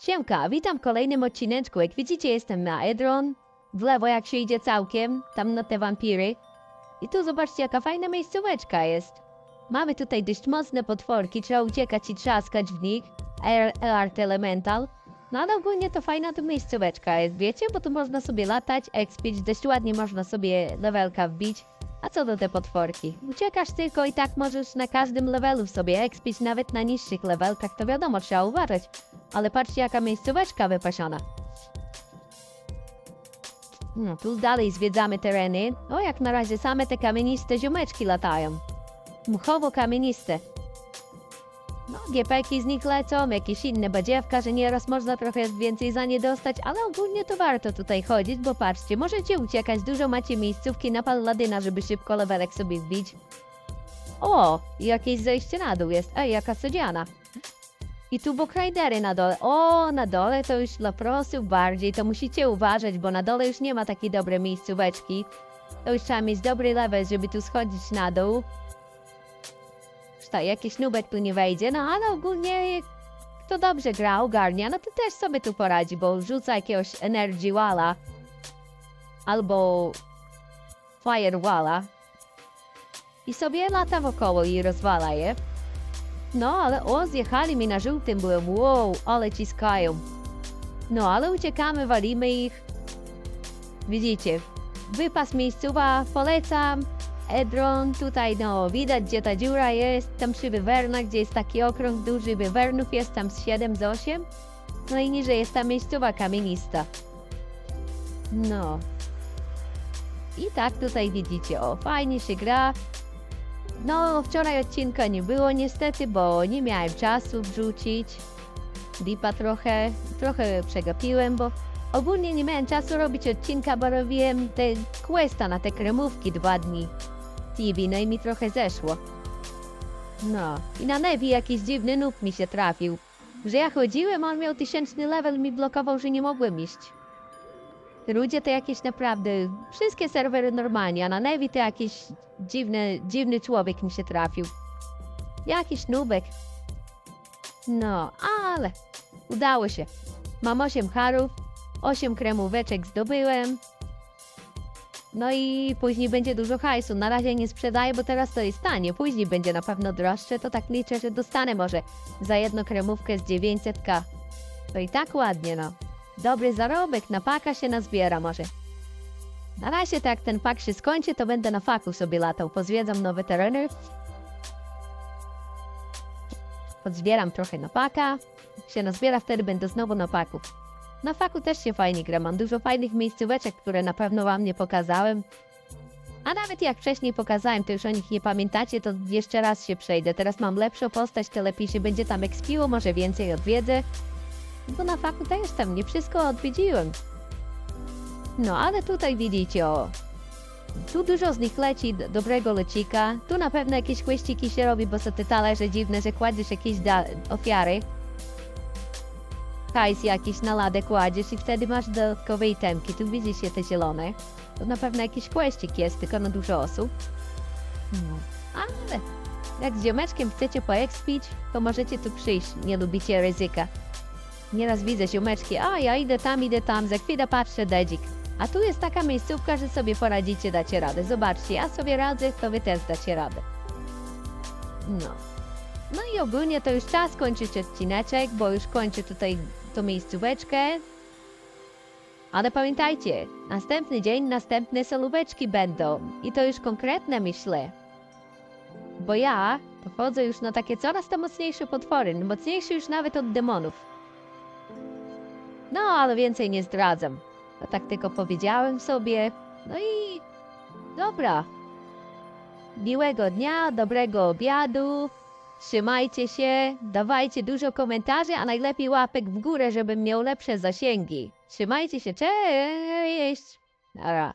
Siemka, witam w kolejnym odcineczku. Jak widzicie, jestem na Edron. W lewo jak się idzie całkiem, tam na te wampiry. I tu zobaczcie, jaka fajna miejscóweczka jest. Mamy tutaj dość mocne potworki, trzeba uciekać i trzaskać w nich. Art Elemental. No ale ogólnie to fajna tu miejscóweczka jest, wiecie? Bo tu można sobie latać, expić, dość ładnie można sobie levelka wbić. A co do te potworki? Uciekasz tylko i tak możesz na każdym levelu sobie expić, nawet na niższych levelkach, to wiadomo, trzeba uważać. Ale patrzcie, jaka miejscóweczka wypasiona. No, tu dalej zwiedzamy tereny. O, jak na razie same te kamieniste ziomeczki latają. Mchowo-kamieniste. No, giepeki z nich lecą, jakieś inne badziewka, że nieraz można trochę więcej za nie dostać, ale ogólnie to warto tutaj chodzić, bo patrzcie, możecie uciekać, dużo macie miejscówki na palladyna, żeby szybko levelek sobie wbić. O, jakieś zejście na dół jest. Ej, jaka sodziana. I tu bokrajdery na dole. O, na dole to już dla prosów bardziej, to musicie uważać, bo na dole już nie ma takiej dobrej miejscóweczki. To już trzeba mieć dobry level, żeby tu schodzić na dół. Szta, jakiś nubek tu nie wejdzie, no ale ogólnie kto dobrze gra, ogarnia, no to też sobie tu poradzi, bo rzuca jakiegoś energy walla albo fire walla i sobie lata wokoło i rozwala je. No, ale o, zjechali mi na żółtym, byłem, wow, ale ciskają. No, ale uciekamy, walimy ich. Widzicie, wypas miejscowa, polecam. Edron, tutaj no, widać gdzie ta dziura jest, tam przy Wywernach, gdzie jest taki okrąg duży, Wywernów jest tam z 7 z 8. No i niżej jest ta miejscowa kamienista. No. I tak tutaj widzicie, o, fajnie się gra. No, wczoraj odcinka nie było niestety, bo nie miałem czasu wrzucić. Lipa trochę, trochę przegapiłem, bo ogólnie nie miałem czasu robić odcinka, bo robiłem te questa na te kremówki dwa dni. TV, no i mi trochę zeszło. No, i na Nevi jakiś dziwny noob mi się trafił. Że ja chodziłem, on miał tysięczny level, mi blokował, że nie mogłem iść. Ludzie to jakieś naprawdę, wszystkie serwery normalnie, a na Nevi to jakiś dziwny, dziwny człowiek mi się trafił. Jakiś nubek. No, ale udało się. Mam 8 harów, 8 kremóweczek zdobyłem. No i później będzie dużo hajsu. Na razie nie sprzedaję, bo teraz to jest tanie. Później będzie na pewno droższe, to tak liczę, że dostanę może za jedną kremówkę z 900k. To i tak ładnie, no. Dobry zarobek, na paka się nazbiera może. Na razie, to jak ten pak się skończy, to będę na faku sobie latał. Pozwiedzam nowe tereny. Podzbieram trochę na paka. Jak się nazbiera, wtedy będę znowu na paku. Na faku też się fajnie gra. Mam dużo fajnych miejscóweczek, które na pewno wam nie pokazałem. A nawet jak wcześniej pokazałem, to już o nich nie pamiętacie, to jeszcze raz się przejdę. Teraz mam lepszą postać, to lepiej się będzie tam ekspiło, może więcej odwiedzę. Bo na faku też tam nie wszystko odwiedziłem. No, ale tutaj widzicie, o. Tu dużo z nich leci, dobrego lecika. Tu na pewno jakieś kłeściki się robi, bo są te talerze dziwne, że kładziesz jakieś ofiary. Hajs jakiś na ladę kładziesz i wtedy masz dodatkowe itemki. Tu widzicie te zielone. To na pewno jakiś kłeścik jest, tylko na dużo osób. No, ale jak z ziomeczkiem chcecie poekspić, to możecie tu przyjść. Nie lubicie ryzyka. Nieraz widzę ziomeczki, a ja idę tam, idę tam, za chwilę patrzę dedzik. A tu jest taka miejscówka, że sobie poradzicie, dacie radę. Zobaczcie, ja sobie radzę, to wy też dacie radę. No. No i ogólnie to już czas kończyć odcineczek, bo już kończę tutaj tą miejscóweczkę. Ale pamiętajcie, następny dzień, następne solóweczki będą. I to już konkretne myślę. Bo ja to wchodzę już na takie coraz to mocniejsze potwory, mocniejsze już nawet od demonów. No, ale więcej nie zdradzam. To tak tylko powiedziałem sobie. No i dobra. Miłego dnia, dobrego obiadu. Trzymajcie się, dawajcie dużo komentarzy, a najlepiej łapek w górę, żebym miał lepsze zasięgi. Trzymajcie się, cześć! Nara.